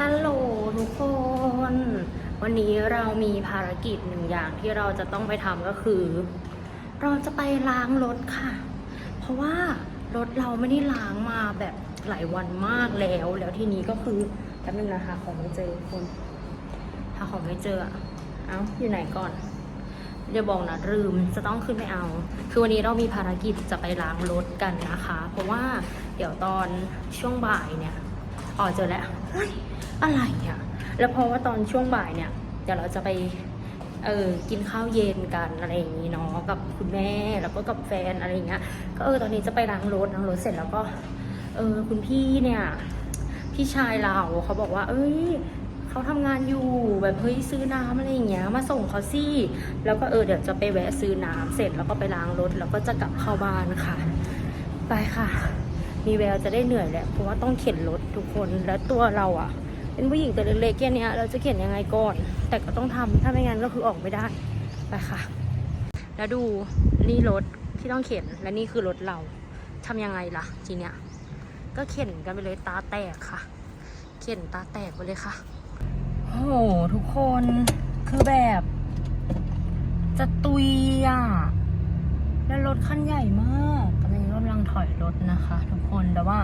ฮัลโหลทุกคน วันนี้เรามีภารกิจหนึ่งอย่างที่เราจะต้องไปทำก็คือ เราจะไปล้างรถค่ะ เพราะว่ารถเราไม่ได้ล้างมาแบบหลายวันมากแล้ว แล้วทีนี้ก็คือแป๊บนึงนะหาของไม่เจอทุกคนหาของไม่เจอเอ้าอยู่ไหนก่อนเดี๋ยวบอกนะลืมจะต้องขึ้นไปเอา คือวันนี้เรามีภารกิจจะไปล้างรถกันนะคะ เพราะว่าเดี๋ยวตอนช่วงบ่ายเนี่ย อ๋อเจอแล้วเฮ้ยอะไรอะ แล้วเพราะว่าตอนช่วงบ่ายเนี่ย เดี๋ยวเราจะไปเออกินข้าวเย็นกันอะไรอย่างนี้เนาะกับคุณแม่แล้วก็กับแฟนอะไรอย่างเงี้ยก็เออตอนนี้จะไปล้างรถล้างรถเสร็จแล้วก็ เออคุณพี่เนี่ย พี่ชายเราเขาบอกว่า เอ้ยเขาทำงานอยู่แบบเฮ้ยซื้อน้ำอะไรอย่างเงี้ยมาส่งเขาสิแล้วก็เออเดี๋ยวจะไปแวะซื้อน้ำเสร็จแล้วก็ไปล้างรถแล้วก็จะกลับเข้าบ้านค่ะ ไปค่ะ มีแววจะได้เหนื่อยแหละเพราะว่าต้องเข็นรถทุกคนแล้วตัวเราอะเป็นผู้หญิงตัวเล็กๆแค่เนี้ยเราจะเข็นยังไงก่อน แต่ก็ต้องทำถ้าไม่งั้นก็คือออกไม่ได้ไปค่ะ แล้วดูนี่รถที่ต้องเข็นและนี่คือรถเราทำยังไงล่ะ ทีเนี้ยก็เข็นกันไปเลยตาแตกค่ะ เข็นตาแตกไปเลยค่ะโอ้โหทุกคนคือแบบ จะตุยอะ แล้วรถคันใหญ่มากตอนนี้กำลังถอยรถนะคะ ทุกคนแต่ว่า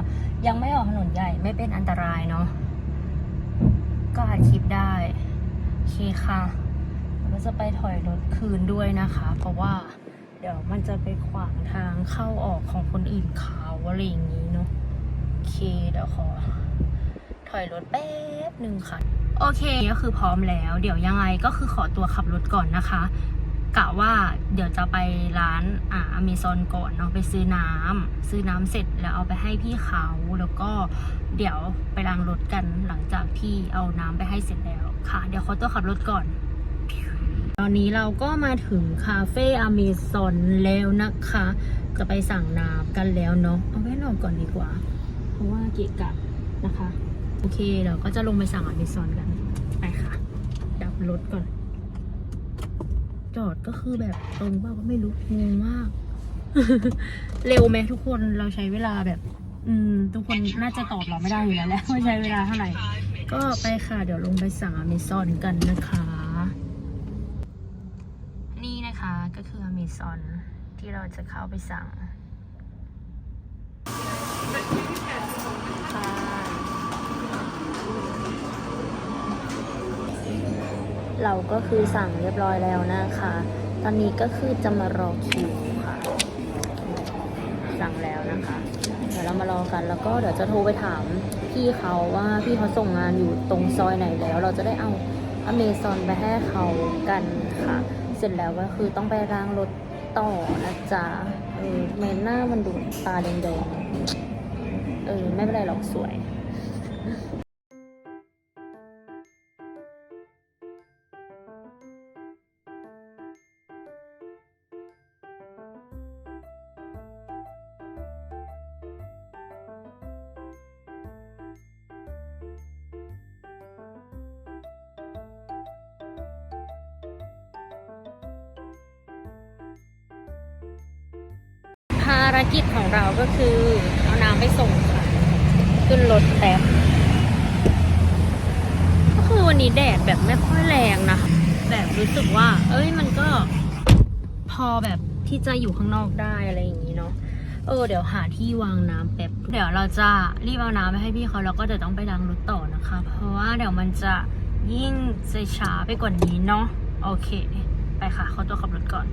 ยังไม่ออกถนนใหญ่ไม่เป็นอันตรายเนาะก็อัดคลิปได้โอเคค่ะแล้วก็จะไปถอยรถคืนด้วยนะคะ เพราะว่าเดี๋ยวมันจะไปขวางทางเข้าออกของคนอื่นเขาอะไรอย่างนี้เนาะโอเคเดี๋ยวขอ ถอยรถแป๊บหนึ่งค่ะ โอเคก็คือพร้อมแล้ว เดี๋ยวยังไงก็คือขอตัวขับรถก่อนนะคะ กะว่าเดี๋ยวจะไปร้านอ่าอเมซอนก่อนเนาะไปซื้อน้ำซื้อน้ำเสร็จแล้วเอาไปให้พี่เขาแล้วก็เดี๋ยวไปล้างรถกันหลังจากที่เอาน้ำไปให้เสร็จแล้วค่ะ เดี๋ยวเขอตัวขับรถก่อน ตอนนี้เราก็มาถึงคาเฟ่อเมซอนแล้วนะคะ จะไปสั่งน้ำกันแล้วเนาะเอาแว่นออกก่อนดีกว่า เพราะว่าเกะกะนะคะ โอเคเดี๋ยวก็จะลงไปสั่งอเมซอนกันไปค่ะ ดับรถก่อน จอดก็คือแบบตรงเปล่าก็ไม่รู้งงมาก เร็วไหมทุกคนเราใช้เวลาแบบ อืม ทุกคนน่าจะตอบเราไม่ได้อยู่แล้วแหละว่าใช้เวลาเท่าไหร่ ก็ไปค่ะ เดี๋ยวลงไปสั่งอเมซอนกันนะคะ นี่นะคะก็คืออเมซอนที่เราจะเข้าไปสั่งค่ะ เราก็คือสั่งเรียบร้อยแล้วนะคะ ตอนนี้ก็คือจะมารอคิวค่ะ สั่งแล้วนะคะ เดี๋ยวเรามารอกันแล้วก็เดี๋ยวจะโทรไปถามพี่เขาว่าพี่เขาส่งงานอยู่ตรงซอยไหนแล้ว เราจะได้เอาอเมซอนไปให้เขากันค่ะ เสร็จแล้วก็คือต้องไปล้างรถต่อนะจ๊ะเออเมนหน้ามันดูตาแดงๆเออไม่เป็นไรหรอกสวยารกิจของเราก็คือเอาน้ำไปส่งค่ะ ขึ้นรถแป๊บก็คือวันนี้แดดแบบไม่ค่อยแรงนะ แบบรู้สึกว่า เอ้ยมันก็ พอแบบที่จะอยู่ข้างนอกได้อะไรอย่างนี้เนาะเออเดี๋ยวหาที่วางน้ำแป๊บ เดี๋ยวเราจะรีบเอาน้ำไปให้พี่เขาแล้วก็เดี๋ยวต้องไปล้างรถต่อนะคะ เพราะว่าเดี๋ยวมันจะยิ่งจะช้าไปกว่านี้เนาะโอเค ไปค่ะขอตัวขับรถก่อน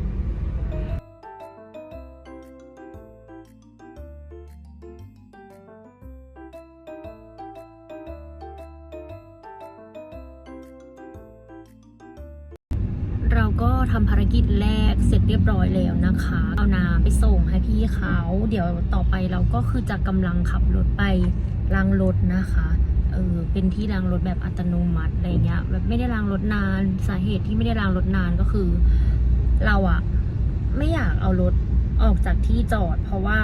ร้อยแล้วนะคะ เอาน้ำไปส่งให้พี่เขา เดี๋ยวต่อไปเราก็คือจะกำลังขับรถไปล้างรถนะคะเออเป็นที่ล้างรถแบบอัตโนมัติอะไรเงี้ยแบบไม่ได้ล้างรถนานสาเหตุที่ไม่ได้ล้างรถนานก็คือ เราอะไม่อยากเอารถออกจากที่จอด เพราะว่า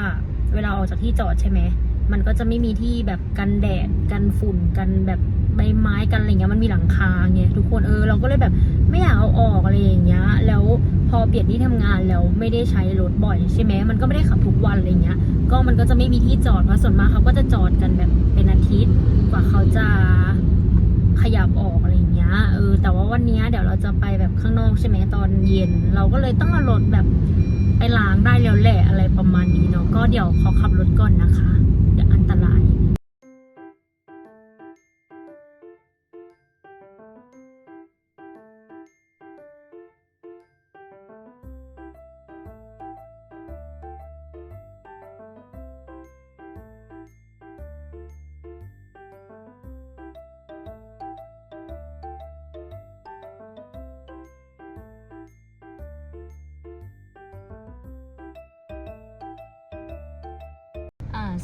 เวลาออกจากที่จอดใช่ไหมมันก็จะไม่มีที่แบบกันแดดกันฝุ่นกันแบบใบไม้กันอะไรเงี้ยมันมีหลังคาไงทุกคนเออเราก็เลยแบบไม่อยากเอาออกอะไรอย่างเงี้ย แล้ว อเปลี่ยนที่ทำงานแล้วไม่ได้ใช้รถบ่อยใช่ไหมมันก็ไม่ได้ขับทุกวันอะไรเงี้ย ก็มันก็จะไม่มีที่จอดเพราะส่วนมากเขาก็จะจอดกันแบบเป็นอาทิตย์กว่าเขาจะขยับออกอะไรเงี้ยเออแต่ว่าวันนี้เดี๋ยวเราจะไปแบบข้างนอกใช่ไหมตอนเย็น เราก็เลยต้องเอารถแบบไปล้างได้แล้วแหละอะไรประมาณนี้เนาะก็เดี๋ยวขอขับรถก่อนนะคะเดี๋ยวอันตราย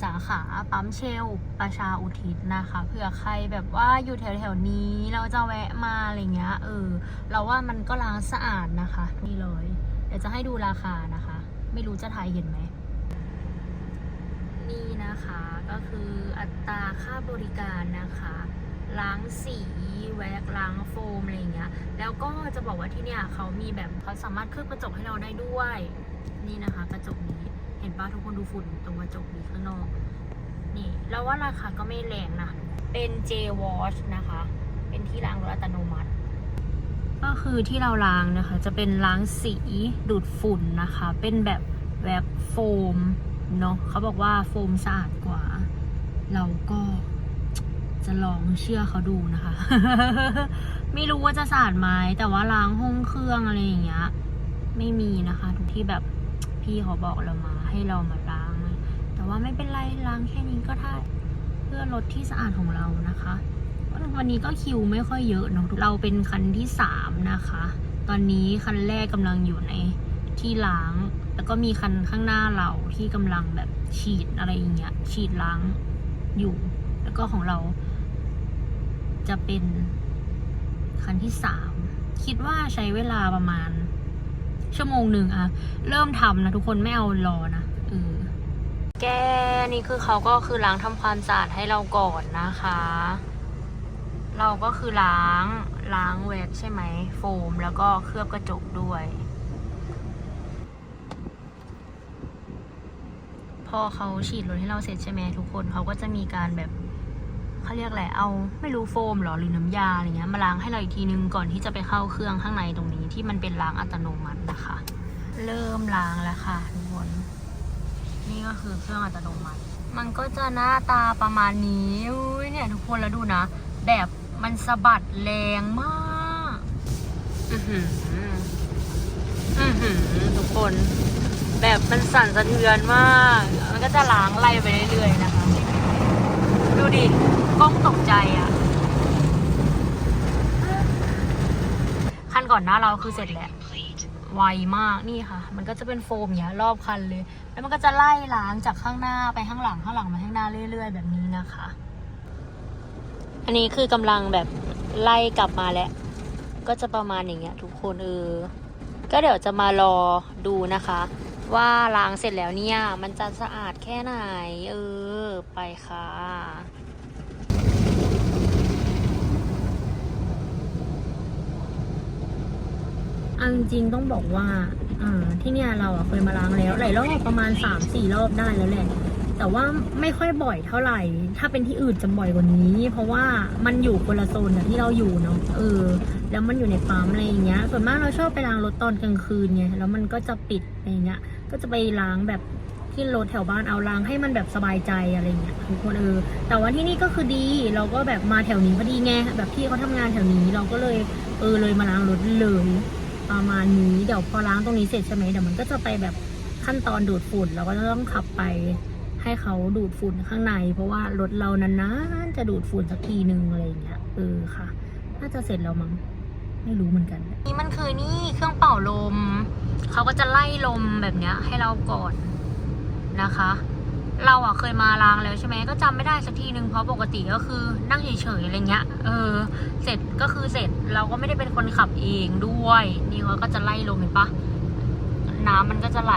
สาขาปั๊มเชล ประชาอุทิศนะคะเผื่อใครแบบว่าอยู่แถวแถวๆนี้เราจะแวะมาอะไรเงี้ยเออ เราว่ามันก็ล้างสะอาดนะคะนี่เลย เดี๋ยวจะให้ดูราคานะคะ ไม่รู้จะถ่ายเห็นไหมนี่นะคะก็คืออัตราค่าบริการนะคะ ล้างสีแวกล้างโฟมอะไรเงี้ย แล้วก็จะบอกว่าที่เนี่ยเขามีแบบเขาสามารถเคลือบกระจกให้เราได้ด้วย นี่นะคะกระจกนี้ ป้าทุกคนดูฝุ่นตรงกระจกนี้ข้างนอก นี่แล้วว่าราคาก็ไม่แรงนะ เป็น J Wash นะคะ เป็นที่ล้างรถอัตโนมัติ ก็คือที่เราล้างนะคะ จะเป็นล้างสีดูดฝุ่นนะคะ เป็นแบบแบบโฟมเนาะเขาบอกว่าโฟมสะอาดกว่า เราก็จะลองเชื่อเขาดูนะคะ ไม่รู้ว่าจะสะอาดไหมแต่ว่าล้างห้องเครื่องอะไรอย่างเงี้ย ไม่มีนะคะ ทุกที่แบบ พี่เขาบอกเรามา ให้เรามาล้าง แต่ว่าไม่เป็นไรล้างแค่นี้ก็ได้เพื่อรถที่สะอาดของเรานะคะ วันนี้ก็คิวไม่ค่อยเยอะเนอะเราเป็นคันที่สามนะคะ ตอนนี้คันแรกกำลังอยู่ในที่ล้าง แล้วก็มีคันข้างหน้าเราที่กำลังแบบฉีดอะไรอย่างเงี้ยฉีดล้างอยู่ แล้วก็ของเรา จะเป็นคันที่สามคิดว่าใช้เวลาประมาณ ชั่วโมงหนึ่งอะเริ่มทำนะทุกคนไม่เอารอนะเออแกนี่คือเขาก็คือล้างทำความสะอาดให้เราก่อนนะคะ เราก็คือล้างล้างแว็กใช่ไหมโฟมแล้วก็เคลือบกระจกด้วย พอเขาฉีดรถให้เราเสร็จใช่ไหมทุกคนเขาก็จะมีการแบบ เขาเรียกอะไรเอาไม่รู้โฟมหรอหรือน้ำยาอะไรเงี้ยมาล้างให้เราอีกทีนึงก่อนที่จะไปเข้าเครื่องข้างในตรงนี้ที่มันเป็นล้างอัตโนมัตินะคะ เริ่มล้างแล้วค่ะทุกคนนี่ก็คือเครื่องอัตโนมัติ มันก็จะหน้าตาประมาณนี้อุ้ยเนี่ยทุกคนแล้วดูนะแบบมันสะบัดแรงมากอือหืออือหือทุกคน แบบมันสั่นสะเทือนมาก มันก็จะล้างไล่ไปเรื่อยๆนะคะ ดูดิ กล้องตกใจอะ่ะ คันก่อนหน้าเราคือเสร็จแล้วไวมากนี่ค่ะ มันก็จะเป็นโฟมอย่างเงี้ยรอบคันเลย แล้วมันก็จะไล่ล้างจากข้างหน้าไปข้างหลังข้างหลังมาข้างหน้าเรื่อย ๆ แบบนี้นะคะ อันนี้คือกำลังแบบไล่กลับมาแล้ว ก็จะประมาณอย่างเงี้ย ทุกคนเออ ก็เดี๋ยวจะมารอดูนะคะ ว่าล้างเสร็จแล้วเนี่ย มันจะสะอาดแค่ไหน เออ ไปค่ะ เอาจริงๆต้องบอกว่าอ่าที่เนี่ยเราอะเคยมาล้างแล้วหลายรอบประมาณ3ามสี่รอบได้แล้วแหละ แต่ว่าไม่ค่อยบ่อยเท่าไหร่ ถ้าเป็นที่อื่นจะบ่อยกว่านี้ เพราะว่ามันอยู่คนละโซนกับที่เราอยู่เนาะเออ แล้วมันอยู่ในปั๊มอะไรอย่างเงี้ย ส่วนมากเราชอบไปล้างรถตอนกลางคืนไงแล้วมันก็จะปิดอะไรเงี้ย ก็จะไปล้างแบบที่รถแถวบ้านเอาล้างให้มันแบบสบายใจอะไรเงี้ยทุกคนเออแต่ว่าที่นี่ก็คือดีเราก็แบบมาแถวนี้พอดีไงแบบพี่เขาทำงานแถวนี้เราก็เลยเออเลยมาล้างรถเลย ประมาณนี้เดี๋ยวพอล้างตรงนี้เสร็จใช่ไหมเดี๋ยวมันก็จะไปแบบขั้นตอนดูดฝุ่นเราก็จะต้องขับไปให้เขาดูดฝุ่นข้างใน เพราะว่ารถเรานานๆจะดูดฝุ่นสักทีนึงอะไรอย่างเงี้ยเออค่ะ น่าจะเสร็จแล้วมั้งไม่รู้เหมือนกัน นี่มันคือนี่เครื่องเป่าลม เขาก็จะไล่ลมแบบเนี้ยให้เราก่อนนะคะ เราอะเคยมาล้างแล้วใช่ไหมก็จำไม่ได้สักทีนึงเพราะปกติก็คือนั่งเฉยๆอะไรเงี้ย เออ เสร็จก็คือเสร็จเราก็ไม่ได้เป็นคนขับเองด้วย นี่เขาก็จะไล่ลมเห็นปะน้ำมันก็จะไหล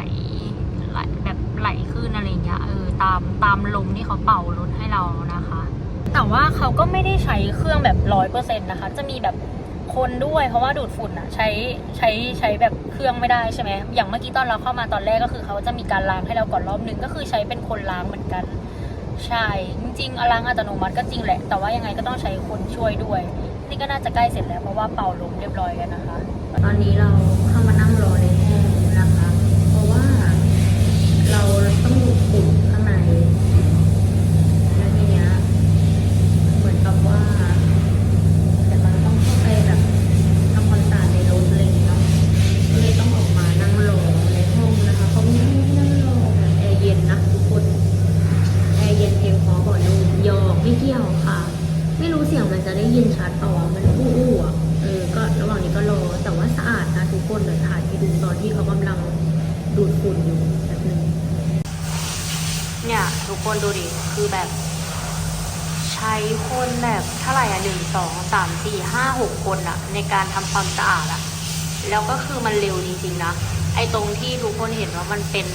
ไหลแบบไหลขึ้นอะไรเงี้ยเออตามตามลมที่เขาเป่ารถให้เรานะคะ แต่ว่าเขาก็ไม่ได้ใช้เครื่องแบบร้อยเปอร์เซ็นต์นะคะ จะมีแบบ คนด้วยเพราะว่าดูดฝุ่นอะใช้ใช้ใช้แบบเครื่องไม่ได้ใช่ไหมอย่างเมื่อกี้ตอนเราเข้ามาตอนแรกก็คือเขาจะมีการล้างให้เราก่อนรอบนึงก็คือใช้เป็นคนล้างเหมือนกัน ใช่จริงๆล้างอัตโนมัติก็จริงแหละ แต่ว่ายังไงก็ต้องใช้คนช่วยด้วย นี่ก็น่าจะใกล้เสร็จแล้วเพราะว่าเป่าลมเรียบร้อยแล้วนะคะ ตอนนี้เราเข้ามานั่งรอเลยองนะคะ เพราะว่าเราต้องดูฝุ่นข้างใน แล้วทีเนี้ยเหมือนกับว่าแต่เราต้องเข้าไปแบบทำความสะอาดในรถอะไรอย่างเงี้ยเนาะก็เลยต้องออกมานั่งรอในห้องนะคะเขามีห้องให้นั่งรอแบบแอร์เย็นนะทุกคน แอร์เย็นเพลงพอก่อนดูหยอกไม่เกี่ยวค่ะ ไม่รู้เสียงมันจะได้ยินชัดเปล่าวะมันอู้อู้อะเออก็ระหว่างนี้ก็รอแต่ว่าสะอาดนะทุกคนเดี๋ยวถ่ายให้ดูตอนที่เขากำลังดูดฝุ่นอยู่แบบนึงเนี่ยทุกคนดูดิคือแบบ ใช้คนแบบ เท่าไหร่อะหนึ่งสองสามสี่ห้าหกคนอะ ในการทำความสะอาดอะ แล้วก็คือมันเร็วจริงๆนะไอ้ตรงที่ทุกคนเห็นว่ามันเป็น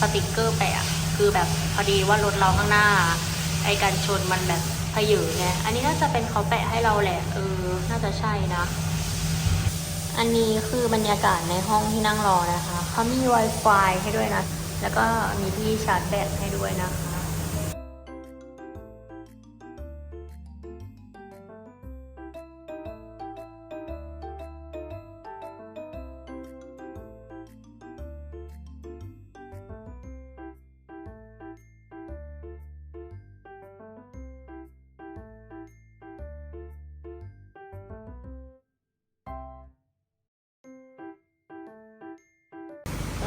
สติกเกอร์แปะคือแบบพอดีว่ารถเราข้างหน้า ไอ้กันชนมันแบบพเยอไงอันนี้น่าจะเป็นเขาแปะให้เราแหละเออน่าจะใช่นะอันนี้คือบรรยากาศในห้องที่นั่งรอนะคะ เขามี Wi-Fi ให้ด้วยนะ แล้วก็มีที่ชาร์จแบตให้ด้วยนะคะ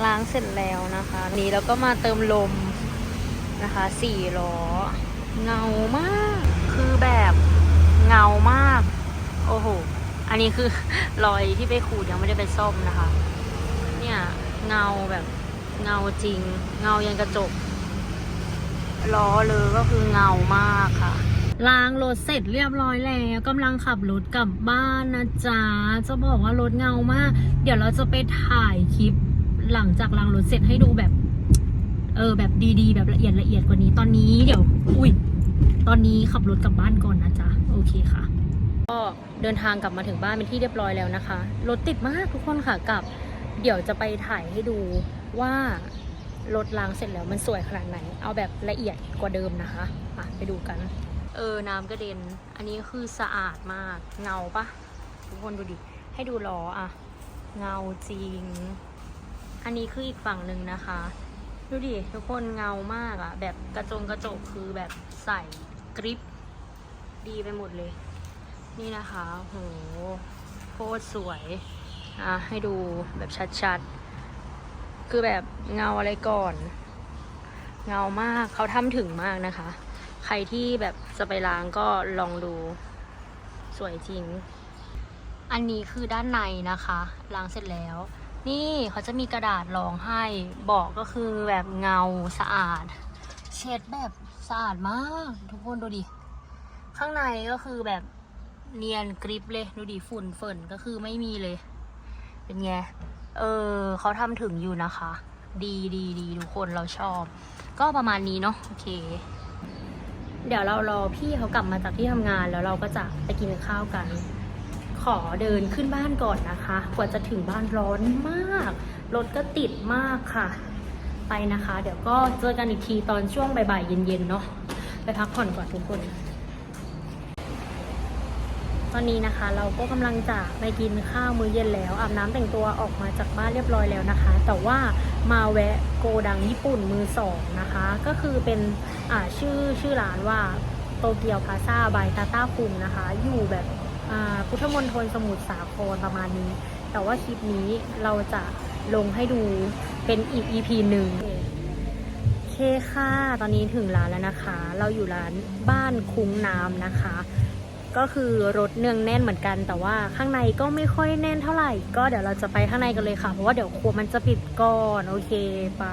ล้างเสร็จแล้วนะคะนนี้เราก็มาเติมลมนะคะสี่ล้อ เงามาก คือแบบเงามาก โอ้โห อันนี้คือรอยที่ไปขูดยังไม่ได้ไปซ่อมนะคะ เนี่ยเงาแบบเงาจริง เงายังกระจกล้อเลยก็คือเงามากค่ะล้างรถเสร็จเรียบร้อยแล้วกำลังขับรถกลับบ้านนะจ๊ะ จะบอกว่ารถเงามาก เดี๋ยวเราจะไปถ่ายคลิป หลังจากล้างรถเสร็จให้ดูแบบ เออ แบบดีๆ แบบละเอียดละเอียดกว่านี้ ตอนนี้เดี๋ยว อุ้ยตอนนี้ขับรถกลับบ้านก่อนนะจ๊ะ โอเคค่ะ ก็เดินทางกลับมาถึงบ้านเป็นที่เรียบร้อยแล้วนะคะ รถติดมากทุกคนค่ะกับ เดี๋ยวจะไปถ่ายให้ดูว่ารถล้างเสร็จแล้วมันสวยขนาดไหน เอาแบบละเอียดกว่าเดิมนะคะอะไปดูกัน เออ น้ำกระเด็น อันนี้คือสะอาดมาก เงาปะทุกคนดูดิ ให้ดูล้ออะ เงาจริง อันนี้คืออีกฝั่งหนึ่งนะคะ ดูดิ ทุกคนเงามากอะแบบกระจงกระจกคือแบบใส่กริปดีไปหมดเลย นี่นะคะโหโคตรสวยอะให้ดูแบบชัดๆ คือแบบเงาอะไรก่อน เงามากเขาทำถึงมากนะคะ ใครที่แบบจะไปล้างก็ลองดูสวยจริง อันนี้คือด้านในนะคะ ล้างเสร็จแล้ว นี่เขาจะมีกระดาษรองให้บอกก็คือแบบเงาสะอาด เช็ดแบบสะอาดมาก ทุกคนดูดิ ข้างในก็คือแบบเนียนกริบเลย ดูดิฝุ่นเฟิ่นก็คือไม่มีเลย เป็นไง เออเขาทำถึงอยู่นะคะ ดีดีดีทุกคนเราชอบ ก็ประมาณนี้เนาะโอเค เดี๋ยวเรารอพี่เขากลับมาจากที่ทำงานแล้วเราก็จะไปกินข้าวกัน ขอเดินขึ้นบ้านก่อนนะคะ กว่าจะถึงบ้านร้อนมาก รถก็ติดมากค่ะ ไปนะคะ เดี๋ยวก็เจอกันอีกทีตอนช่วงบ่ายๆเย็นๆเนาะ ไปพักผ่อนก่อนทุกคน ตอนนี้นะคะ เราก็กำลังจะไปกินข้าวมื้อเย็นแล้ว อาบน้ำแต่งตัวออกมาจากบ้านเรียบร้อยแล้วนะคะ แต่ว่ามาแวะโกดังญี่ปุ่นมือสองนะคะ ก็คือเป็นอ่าชื่อชื่อร้านว่าโตเกียวพาซาบายตาต้าคุงนะคะ อยู่แบบ พุทธมณฑลสมุทรสาครประมาณนี้ แต่ว่าคลิปนี้เราจะลงให้ดูเป็นอีก EP หนึ่งโอเคค่ะ ตอนนี้ถึงร้านแล้วนะคะ เราอยู่ร้านบ้านคุ้งน้ำนะคะ ก็คือรถเนืองแน่นเหมือนกัน แต่ว่าข้างในก็ไม่ค่อยแน่นเท่าไหร่ ก็เดี๋ยวเราจะไปข้างในกันเลยค่ะ เพราะว่าเดี๋ยวครัวมันจะปิดก่อน โอเคไป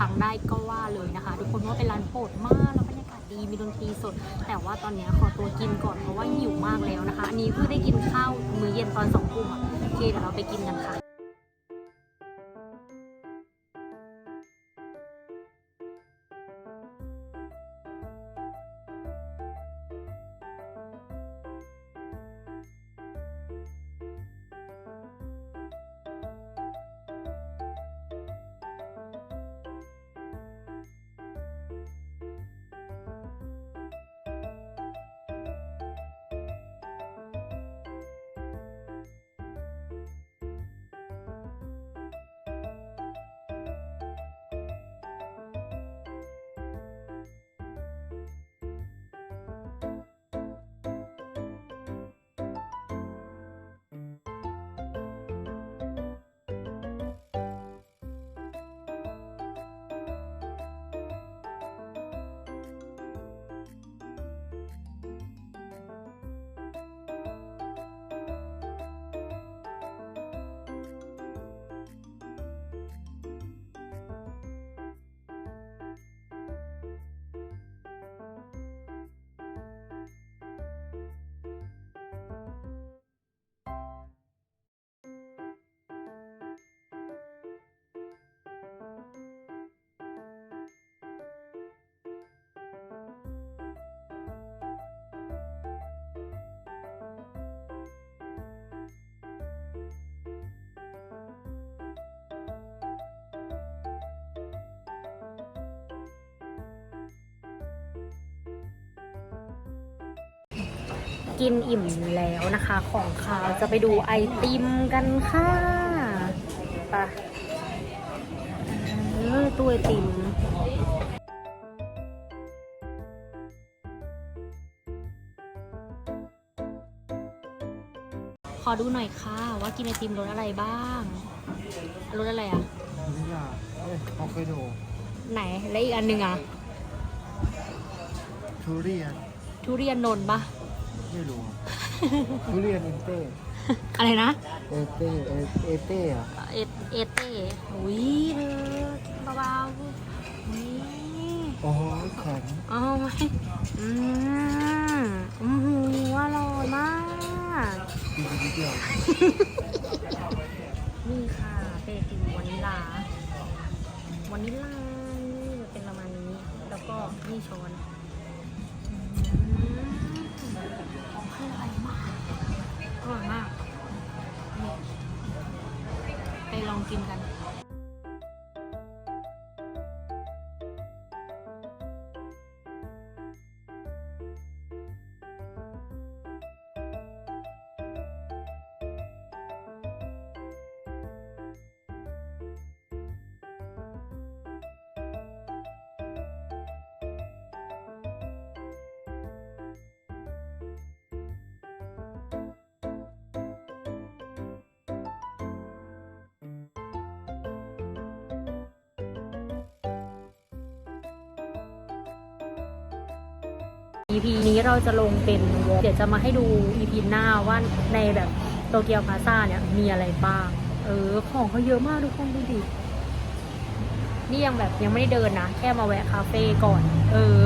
รั้งได้ก็ว่าเลยนะคะ ทุกคนว่าเป็นร้านโปรดมากแล้วบรรยากาศดีมีดนตรีสด แต่ว่าตอนนี้ขอตัวกินก่อนเพราะว่าหิวมากแล้วนะคะ อันนี้เพิ่งได้กินข้าวมื้อเย็นตอนสองทุ่มอะโอเคเดี๋ยวเราไปกินกันค่ะ うん。 กินอิ่มแล้วนะคะ ของคาวจะไปดูไอติมกันค่ะไปะเออตู้ไอติมขอดูหน่อยค่ะ ว่ากินไอติมรสอะไรบ้างรสอะไรอะนี่อะเอ้ยฮอกไกโดไหน และอีกอันหนึ่งอะทุเรียนทุเรียนนนท์ปะ ไม่รู้อะทุเรียนเอเต้อะไรนะ เอเต้เอเอเต้อะเอเอเต้อุ้ยเธอกินเบาๆอุ้ยโอ้ยแข็งเอาไหมอืมอือหืออร่อยมาก กินนิดเดียวนี่ค่ะเป็นไอติมวานิลาวานิลานี่จะเป็นประมาณนี้ แล้วก็นี่ช้อน EP นี้เราจะลงเป็นวอล์กเดี๋ยวจะมาให้ดู EP หน้าว่าในแบบโตเกียวพาซาเนี่ยมีอะไรบ้าง เออ ของเขาเยอะมากทุกคนดูดิ นี่ยังแบบยังไม่ได้เดินนะ แค่มาแวะคาเฟ่ก่อน เออ